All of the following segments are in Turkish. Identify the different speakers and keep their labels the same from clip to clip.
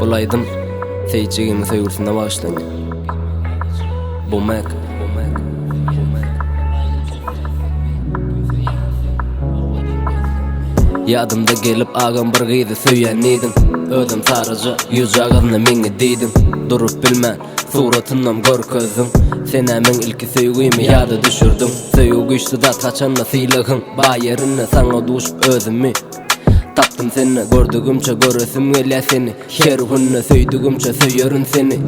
Speaker 1: Bulaydım seyçegimi söýgürsünde başlaýan. Bu mek, bu mek, bu mek. Yadımda gelip agam bir gıydı söýän edin. Ödüm sarıcı, yüz ağızını meni deýdim. Durup bilmän, suratından gör közüm Senemin ilki söygüymi yada düşürdüm. Söygü işti da taçanla siylığın Ba yerine sana duşup özümü Taptım seni. Gördüğümçe göresim gele seni. Her günne söydüğümçe söyörün seni.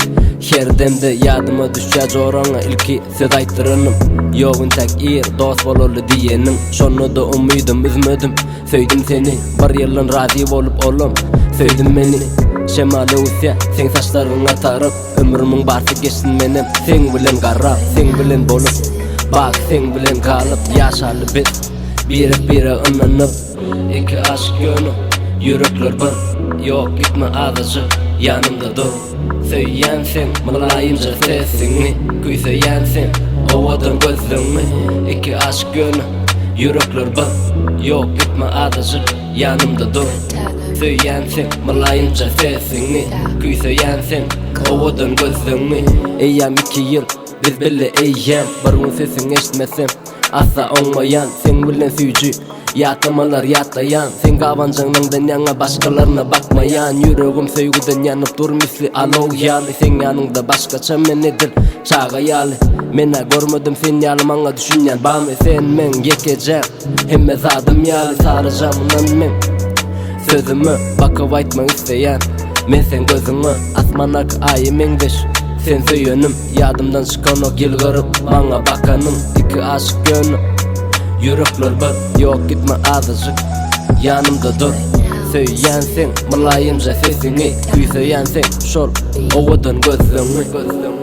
Speaker 1: Her demde yadıma düşe jorana ilki söz aytırınım Yoğun tek ir dost bololu diyenim Şonu da umidum üzmedim. Söydim seni bir yılın razı olup olum Söydim beni Şemali usya sen saçlarına tarıp Ömrümün barsı geçsin menem Sen bilen garra sen bilen bolup Bak sen bilen kalıp yaşalı bit Biri biri ınanıp İki aşk yönü Yürekler bir Yok gitme adacı Yanımda dur. Söyleyen sen Malayımca sesini Kuy söyleyen sen Ovadan gözlüğümü İki aşk yönü Yürekler bir Yok gitme adacı Yanımda dur Söyleyen sen Malayımca sesini Kuy söyleyen sen Ovadan gözlüğümü Eyyam iki yıl Biz bile eyyam. Barın sesini eşitmesem Asa olmayan. Sen bilen suyucu Yatamalar yatlayan. Sen kabancağından yana başkalarına bakmayan. Yüreğim sevgiden yanıp dur misli alov yalı Sen yanında başkaça men edil çağa yalı Mena görmedim sen yalı bana düşünyen Bam sen men yekeceğim Hemme zadım yalı saracağımdan men Sözümü bakıp aytmak isteyen. Men sen gözünü asmanak ayı mendeş Sen söyönüm yadımdan çıkan o gil görüp Bana bakanım. İki aşk gönlüm Yürekler bir yok gitme azıcık. Yanımda dur Söyleyen sen malayımca sesini Kuy söyleyen sen. Şol Ovadan gözlüğümü gözlüğümü